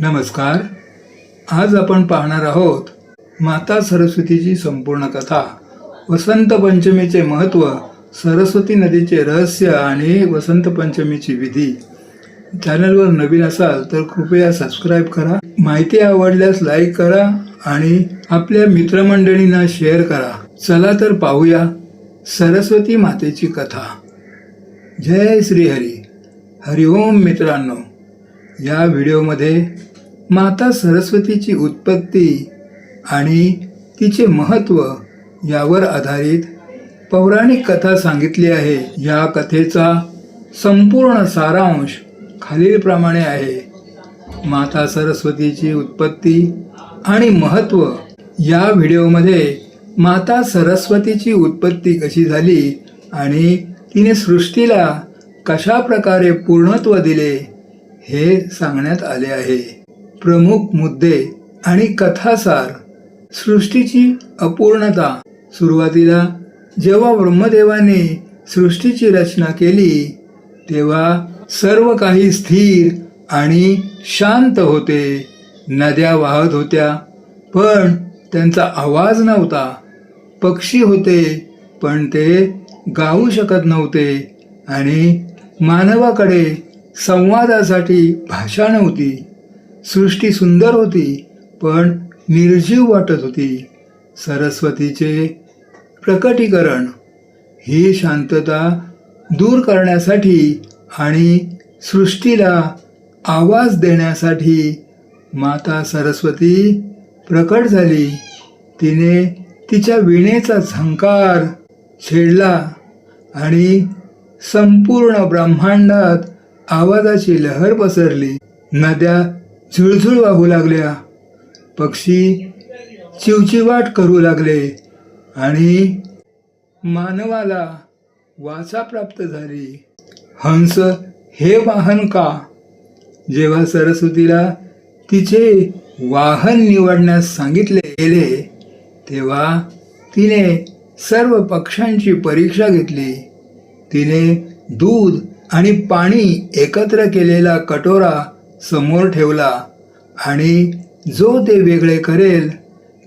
नमस्कार. आज आपण पाहणार आहोत माता सरस्वतीची संपूर्ण कथा. वसंत पंचमीचे महत्त्व सरस्वती नदीचे रहस्य आणि वसंत पंचमीची विधी. चॅनलवर नवीन असाल तर कृपया सबस्क्राईब करा माहिती आवडल्यास लाईक करा आणि आपल्या मित्रमंडळींना शेअर करा. चला तर पाहूया सरस्वती मातेची कथा. जय श्रीहरी. हरिओम मित्रांनो. या व्हिडिओमध्ये माता सरस्वतीची उत्पत्ती आणि तिचे महत्त्व यावर आधारित पौराणिक कथा सांगितली आहे. या कथेचा संपूर्ण सारांश खालीलप्रमाणे आहे. माता सरस्वतीची उत्पत्ती आणि महत्त्व. या व्हिडिओमध्ये माता सरस्वतीची उत्पत्ती कशी झाली आणि तिने सृष्टीला कशा प्रकारे पूर्णत्व दिले हे सांगण्यात आले आहे. प्रमुख मुद्दे आणि कथासार सृष्टीची अपूर्णता सुरुवातीला जेव्हा ब्रह्मदेवाने सृष्टीची रचना केली तेव्हा सर्व काही स्थिर आणि शांत होते. नद्या वाहत होत्या पण त्यांचा आवाज नव्हता. पक्षी होते पण ते गाऊ शकत नव्हते आणि मानवाकडे संवादासाठी भाषा नव्हती. सृष्टी सुंदर होती पण निर्जीव वाटत होती. सरस्वतीचे प्रकटीकरण ही शांतता दूर करण्यासाठी आणि सृष्टीला आवाज देण्यासाठी माता सरस्वती प्रकट झाली. तिने तिच्या विणेचा झंकार छेडला आणि संपूर्ण ब्रह्मांडात आवाजाची लहर पसरली. नद्या झुळझुळ वाहू लागल्या. पक्षी चिवचिवाट करू लागले आणि मानवाला वाचा प्राप्त झाली. हंस हे वाहन का? जेव्हा सरस्वतीला तिचे वाहन निवडण्यास सांगितले गेले तेव्हा तिने सर्व पक्ष्यांची परीक्षा घेतली. तिने दूध आणि पाणी एकत्र केलेला कटोरा समोर ठेवला आणि जो ते वेगळे करेल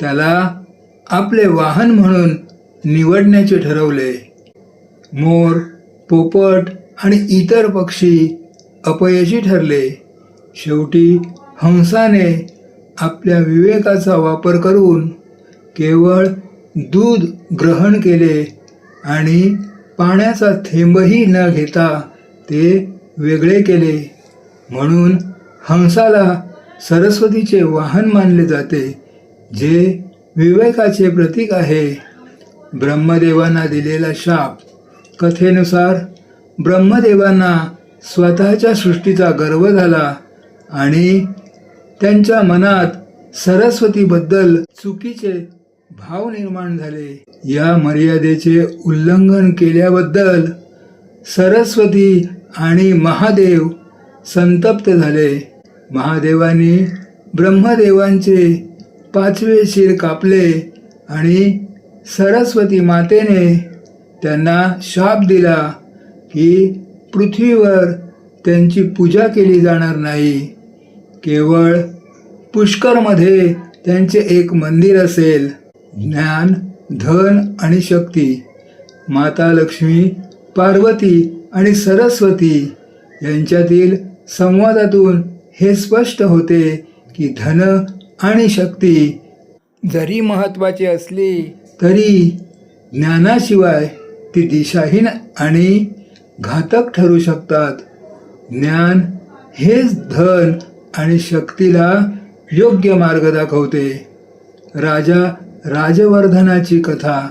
त्याला आपले वाहन म्हणून निवडण्याचे ठरवले. मोर पोपट आणि इतर पक्षी अपयशी ठरले. शेवटी हंसाने आपल्या विवेकाचा वापर करून केवळ दूध ग्रहण केले आणि पाण्याचा थेंबही न घेता ते वेगळे केले. म्हणून हंसाला सरस्वतीचे वाहन मानले जाते जे विवेकाचे प्रतीक आहे. ब्रह्मदेवांना दिलेला शाप कथेनुसार ब्रह्मदेवांना स्वतःच्या सृष्टीचा गर्व झाला आणि त्यांच्या मनात सरस्वतीबद्दल चुकीचे भाव निर्माण झाले. या मर्यादेचे उल्लंघन केल्याबद्दल सरस्वती आणि महादेव संतप्त झाले. महादेवाने ब्रह्मदेवांचे पाचवे शिर कापले आणि सरस्वती मातेने त्यांना शाप दिला की पृथ्वीवर त्यांची पूजा केली जाणार नाही. केवळ पुष्करमध्ये त्यांचे एक मंदिर असेल. ज्ञान धन आणि शक्ती माता लक्ष्मी पार्वती आणि सरस्वती यांच्यातील संवादातून हे स्पष्ट होते की धन आणि शक्ती जरी महत्त्वाची असली तरी ज्ञानाशिवाय ती दिशाहीन आणि घातक ठरू शकतात. ज्ञान हेच धन आणि शक्तीला योग्य मार्ग दाखवते. राजा राजवर्धनाची कथा.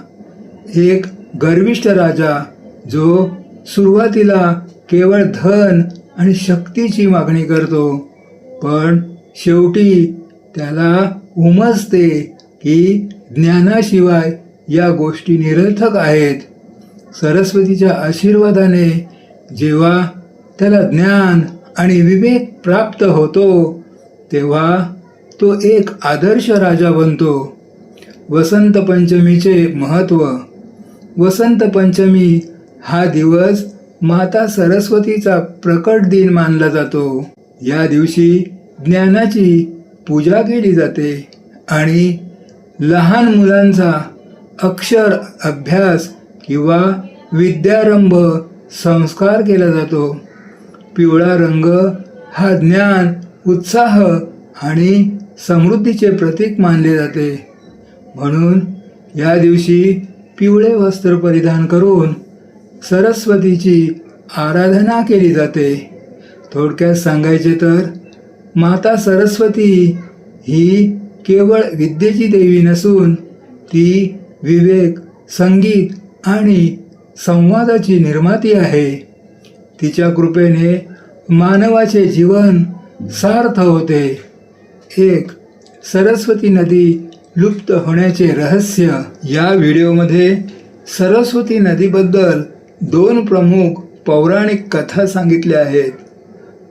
एक गर्विष्ठ राजा जो सुरुवातीला केवळ धन आणि शक्तीची मागणी करतो. पण शेवटी त्याला उमजते की ज्ञानाशिवाय या गोष्टी निरर्थक आहेत. सरस्वतीच्या आशीर्वादाने जेव्हा त्याला ज्ञान आणि विवेक प्राप्त होतो तेव्हा तो एक आदर्श राजा बनतो. वसंत पंचमीचे महत्त्व वसंत पंचमी हा दिवस माता सरस्वतीचा प्रकट दिन मानला जातो. या दिवशी ज्ञानाची पूजा केली जाते आणि लहान मुलांचा अक्षर अभ्यास किंवा विद्यारंभ संस्कार केला जातो. पिवळा रंग हा ज्ञान उत्साह आणि समृद्धीचे प्रतीक मानले जाते. म्हणून या दिवशी पिवळे वस्त्र परिधान करून सरस्वतीची आराधना केली जाते. थोडक्यात सांगायचे तर माता सरस्वती ही केवळ विद्येची देवी नसून ती विवेक संगीत आणि संवादाची निर्माती आहे. तिच्या कृपेने मानवाचे जीवन सार्थ होते. एक सरस्वती नदी लुप्त होण्याचे रहस्य. या व्हिडिओमध्ये सरस्वती नदीबद्दल दोन प्रमुख पौराणिक कथा सांगितल्या आहेत.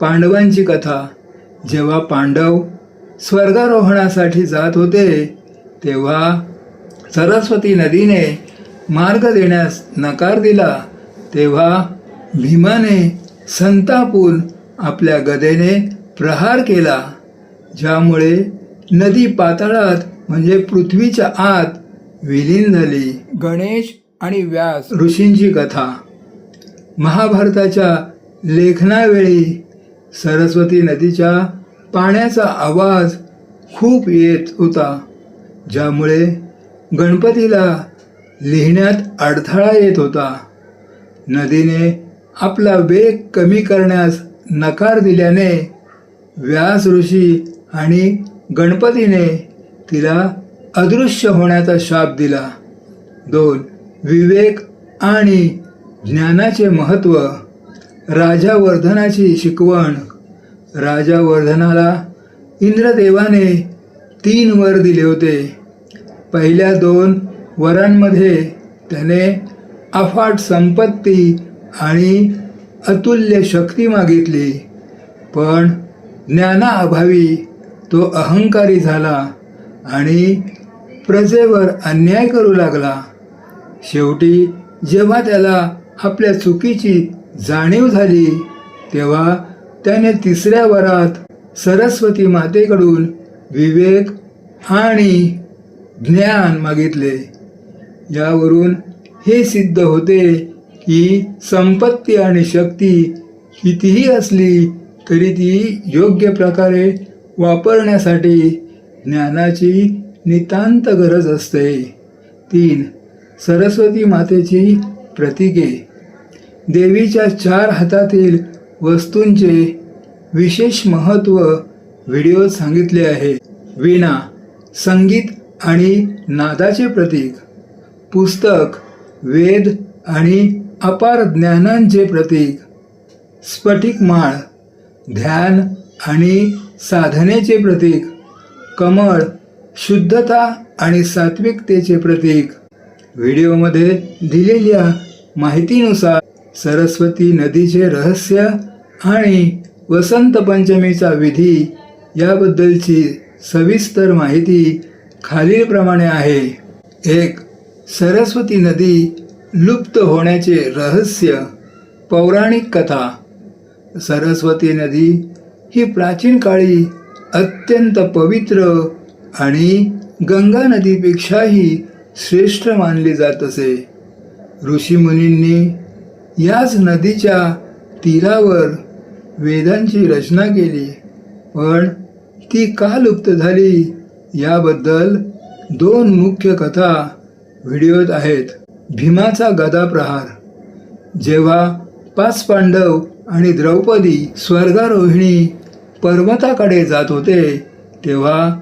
पांडवांची कथा. जेव्हा पांडव स्वर्गारोहणासाठी जात होते तेव्हा सरस्वती नदीने मार्ग देण्यास नकार दिला. तेव्हा भीमाने संतापून आपल्या गदेने प्रहार केला ज्यामुळे नदी पाताळात म्हणजे पृथ्वीच्या आत विलीन झाली. गणेश आणि व्यास ऋषींची कथा. महाभारताच्या लेखनावेळी सरस्वती नदीच्या पाण्याचा आवाज खूप येत होता ज्यामुळे गणपतीला लिहिण्यात अडथळा येत होता. नदीने आपला वेग कमी करण्यास नकार दिल्याने व्यास ऋषी आणि गणपतीने तिला अदृश्य होण्याचा शाप दिला. दोन विवेक आणि ज्ञानाचे महत्त्व. राजा वर्धनाची शिकवण. राजा वर्धनाला इंद्रदेवाने तीन वर दिले होते. पहिल्या दोन वरांमध्ये त्याने अफाट संपत्ती आणि अतुल्य शक्ती मागितली. पण ज्ञानाअभावी तो अहंकारी झाला आणि प्रजेवर अन्याय करू लागला. शेवटी जेव्हा त्याला आपल्या चुकीची जाणीव झाली तेव्हा त्याने तिसऱ्या वरात सरस्वती मातेकडून विवेक आणि ज्ञान मागितले. यावरून हे सिद्ध होते की संपत्ती आणि शक्ती कितीही असली तरी ती योग्य प्रकारे वापरण्यासाठी ज्ञानाची नितांत गरज असते. तीन सरस्वती मातेची प्रतीके. देवीच्या चार हातातील वस्तूंचे विशेष महत्त्व व्हिडिओत सांगितले आहे. वीणा संगीत आणि नादाचे प्रतीक पुस्तक वेद आणि अपार ज्ञानांचे प्रतीक स्फटिक माळ ध्यान आणि साधनेचे प्रतीक कमळ शुद्धता आणि सात्विकतेचे प्रतीक. व्हिडिओमध्ये दिलेल्या माहितीनुसार सरस्वती नदीचे रहस्य आणि वसंत पंचमीचा विधी याबद्दलची सविस्तर माहिती खालीलप्रमाणे आहे. एक सरस्वती नदी लुप्त होण्याचे रहस्य पौराणिक कथा. सरस्वती नदी ही प्राचीन काळी अत्यंत पवित्र आणि गंगा नदीपेक्षाही श्रेष्ठ मानली जात असे. ऋषीमुनींनी याच नदीच्या तीरावर वेदांची रचना केली. पण ती का लुप्त झाली याबद्दल दोन मुख्य कथा व्हिडिओत आहेत. भीमाचा गदा प्रहार जेव्हा पाच पांडव आणि द्रौपदी स्वर्गारोहिणी पर्वताकडे जात होते तेव्हा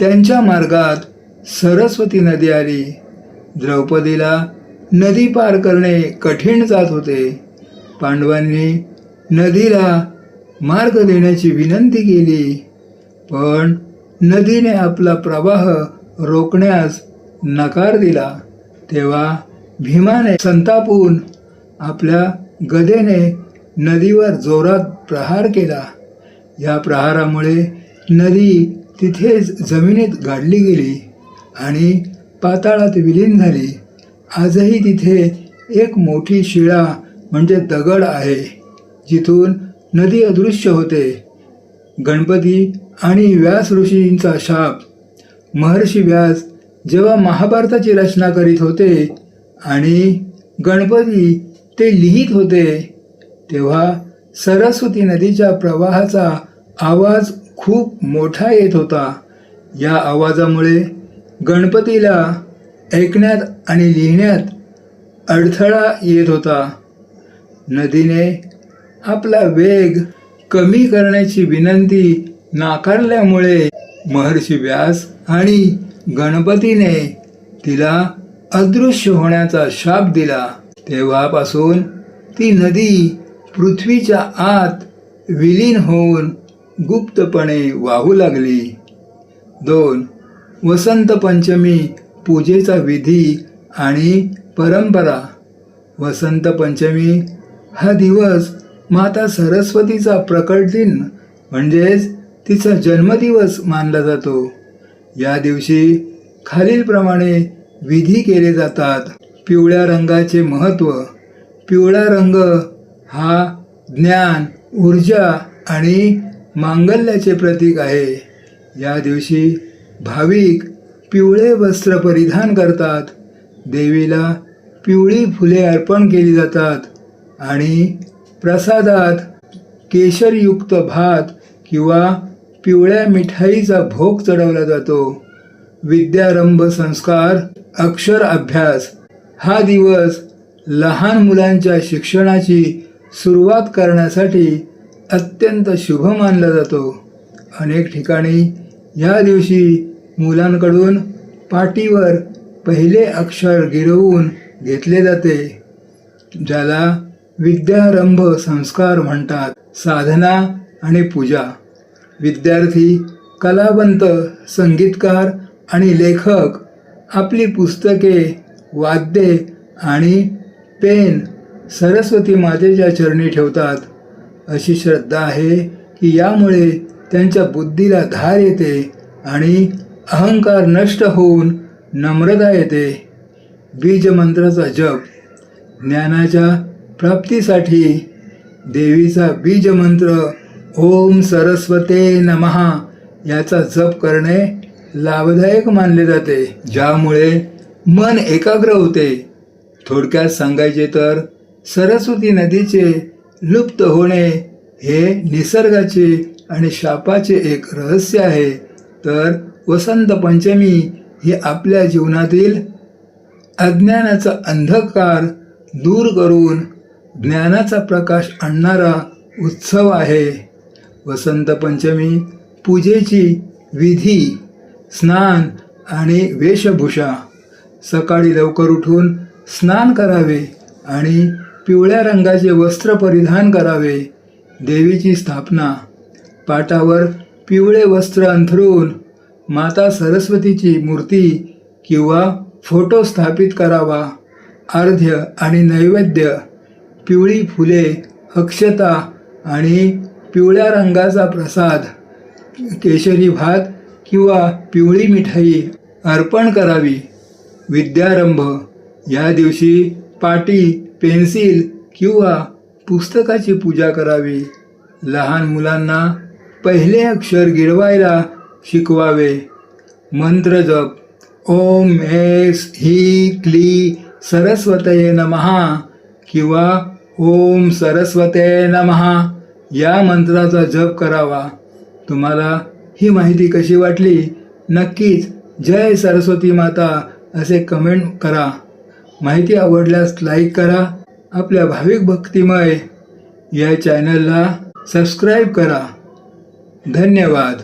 त्यांच्या मार्गात सरस्वती नदी आली. द्रौपदीला नदी पार करणे कठीण जात होते. पांडवांनी नदीला मार्ग देण्याची विनंती केली. पण नदीने आपला प्रवाह रोखण्यास नकार दिला. तेव्हा भीमाने संतापून आपल्या गदेने नदीवर जोरात प्रहार केला. या प्रहारामुळे नदी तिथेच जमिनीत गाडली गेली आणि पाताळात विलीन झाली. आजही तिथे एक मोठी शिळा म्हणजे दगड आहे जिथून नदी अदृश्य होते. गणपती आणि व्यास ऋषींचा शाप. महर्षी व्यास जेव्हा महाभारताची रचना करीत होते आणि गणपती ते लिहित होते तेव्हा सरस्वती नदीच्या प्रवाहाचा आवाज खूप मोठा येत होता. या आवाजामुळे गणपतीला ऐकण्यात आणि लिहिण्यात अडथळा येत होता. नदीने आपला वेग कमी करण्याची विनंती नाकारल्यामुळे महर्षी व्यास आणि गणपतीने तिला अदृश्य होण्याचा शाप दिला. तेव्हापासून ती नदी पृथ्वीच्या आत विलीन होऊन गुप्तपणे वाहू लागली. दोन वसंत पंचमी पूजेचा विधी आणि परंपरा. वसंत पंचमी हा दिवस माता सरस्वतीचा प्रकट दिन म्हणजेच तिचा जन्मदिवस मानला जातो. या दिवशी खालीलप्रमाणे विधी केले जातात. पिवळ्या रंगाचे महत्त्व. पिवळा रंग हा ज्ञान ऊर्जा आणि मांगल्याचे प्रतीक आहे. या दिवशी भाविक पिवळे वस्त्र परिधान करतात. देवीला पिवळी फुले अर्पण केली जातात आणि प्रसादात केशरयुक्त भात किंवा पिवळ्या मिठाईचा भोग चढवला जातो. विद्यारंभ संस्कार अक्षर अभ्यास हा दिवस लहान मुलांच्या शिक्षणाची सुरुवात करण्यासाठी अत्यंत शुभ मानला जातो. अनेक ठिकाणी या दिवशी मुलांकडून पाटीवर पहिले अक्षर गिरवून घेतले जाते ज्याला विद्यारंभ संस्कार म्हणतात साधना आणि पूजा. विद्यार्थी कलावंत संगीतकार आणि लेखक आपली पुस्तके वाद्ये आणि पेन सरस्वती मातेच्या चरणी ठेवतात. अशी श्रद्धा आहे की यामुळे त्यांच्या बुद्धीला धार येते आणि अहंकार नष्ट होऊन नम्रता येते. बीजमंत्राचा जप. ज्ञानाच्या प्राप्तीसाठी देवीचा बीजमंत्र ओम सरस्वते नमहा याचा जप करणे लाभदायक मानले जाते. ज्यामुळे मन एकाग्र होते. थोडक्यात सांगायचे तर सरस्वती नदीचे लुप्त होणे हे निसर्गाचे आणि शापाचे एक रहस्य आहे. तर वसंत पंचमी ही आपल्या जीवनातील अज्ञानाचा अंधकार दूर करून ज्ञानाचा प्रकाश आणणारा उत्सव आहे. वसंत पंचमी पूजेची विधी स्नान आणि वेशभूषा. सकाळी लवकर उठून स्नान करावे आणि पिवळ्या रंगाचे वस्त्र परिधान करावे देवीची स्थापना. पाटावर पिवळे वस्त्र अंथरून माता सरस्वतीची मूर्ती किंवा फोटो स्थापित करावा. अर्ध्य आणि नैवेद्य पिवळी फुले अक्षता आणि पिवळ्या रंगाचा प्रसाद केशरी भात किंवा पिवळी मिठाई अर्पण करावी. विद्यारंभ या दिवशी पाटी पेन्सिल किंवा पुस्तकाची पूजा करावी. लहान मुलांना पहिले अक्षर गिरवायला शिकवावे. मंत्र जप. ओम एस ही क्ली सरस्वतये नमहा किंवा ओम सरस्वते नमहा या मंत्राचा जप करावा. तुम्हाला ही माहिती कशी वाटली? नक्कीच जय सरस्वती माता असे कमेंट करा. माहिती आवडल्यास लाईक करा. आपल्या भाविक भक्तिमय या चॅनलला सबस्क्राईब करा. धन्यवाद.